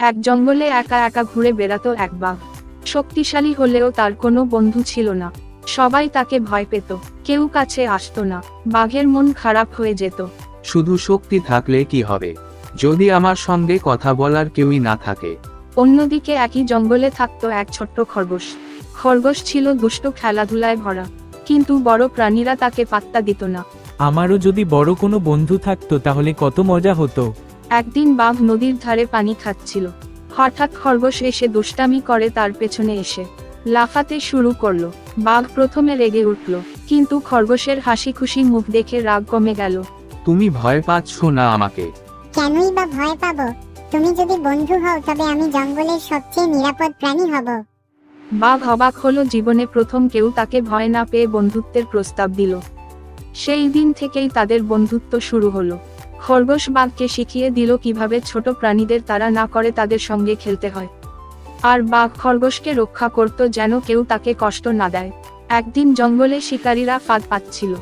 এক জঙ্গলে একা একা ঘুরে বেড়াতো এক বাঘ। শক্তিশালী হলেও তার কোনো বন্ধু ছিল না। সবাই তাকে ভয় পেত। কেউ কাছে আসতো না। বাঘের মন খারাপ হয়ে যেত। শুধু শক্তি থাকলে কি হবে? যদি আমার সঙ্গে কথা বলার কেউই না থাকে। অন্যদিকে একই জঙ্গলে থাকত এক ছোট্ট খরগোশ। খরগোশ ছিল দুষ্ট খেলাধুলায় ভরা। কিন্তু বড় প্রাণীরা তাকে পাত্তা দিত না। আমারও যদি বড় কোনো বন্ধু থাকতো তাহলে কত মজা হতো। একদিন বাঘ নদীর ধারে পানি খাচ্ছিল। হঠাৎ খরগোশ এসে দুষ্টামি করে তার পেছনে এসে লাফাতে শুরু করল। বাঘ প্রথমে রেগে উঠল কিন্তু খরগোশের হাসি খুশি মুখ দেখে রাগ কমে গেল। তুমি ভয় পাচ্ছ না আমাকে। কেনই বা ভয় পাবো? তুমি যদি বন্ধু হও তবে আমি জঙ্গলের সবচেয়ে নিরাপদ প্রাণী হব। বাঘ অবাক হলো জীবনে প্রথম কেউ তাকে ভয় না পেয়ে বন্ধুত্বের প্রস্তাব দিল। সেই দিন থেকেই তাদের বন্ধুত্ব শুরু হলো। খরগোশ বাঘকে শিখিয়ে দিল কীভাবে ছোট প্রাণীদের তারা না করে তাদের সঙ্গে খেলতে হয়। আর বাঘ খরগোশকে রক্ষা করত যেন কেউ তাকে কষ্ট না দেয়। একদিন জঙ্গলে শিকারীরা ফাঁদ পাচ্ছিল।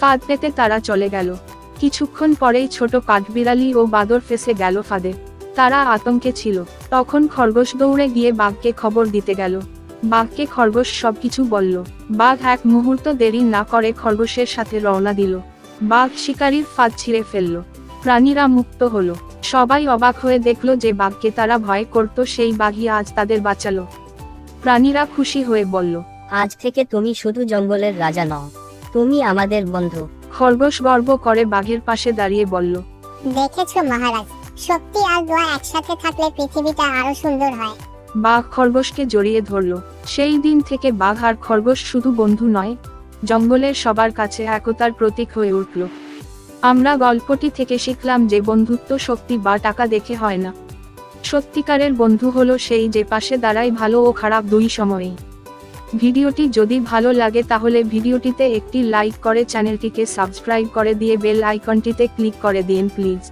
ফাঁদ পেতে তারা চলে গেল। কিছুক্ষণ পরেই ছোট কাঠবিড়ালি ও বাদর ফেসে গেল ফাঁদে। তারা আতঙ্কে ছিল। তখন খরগোশ দৌড়ে গিয়ে বাঘকে খবর দিতে গেল। বাঘকে খরগোশ সবকিছু বলল। বাঘ এক মুহূর্ত দেরি না করে খরগোশের সাথে রওনা দিল। বাঘ শিকারীর ফাঁদ ছিঁড়ে ফেলল। প্রাণীরা মুক্ত হলো। সবাই অবাক হয়ে দেখল যে বাঘকে তারা ভয় করত সেই বাঘই আজ তাদের বাঁচালো। প্রাণীরা খুশি হয়ে বলল আজ থেকে তুমি শুধু জঙ্গলের রাজা নও তুমি আমাদের বন্ধু। খরগোশ গর্ব করে বাঘের পাশে দাঁড়িয়ে বলল দেখেছ মহারাজ শক্তি আর দোয়া একসাথে থাকলে পৃথিবীটা আরও সুন্দর হয়। বাঘ খরগোশকে জড়িয়ে ধরল। সেই দিন থেকে বাঘ আর খরগোশ শুধু বন্ধু নয় জঙ্গলের সবার কাছে একতার প্রতীক হয়ে উঠল। আমরা গল্পটি থেকে শিখলাম যে বন্ধুত্ব শক্তি বা টাকা দেখে হয় না। সত্যিকারের বন্ধু হলো সেই যে পাশে দাঁড়ায় ভালো ও খারাপ দুই সময়েই। ভিডিওটি যদি ভালো লাগে তাহলে ভিডিওটিতে একটি লাইক করে চ্যানেলটিকে সাবস্ক্রাইব করে দিয়ে বেল আইকনটিতে ক্লিক করে দিন প্লিজ।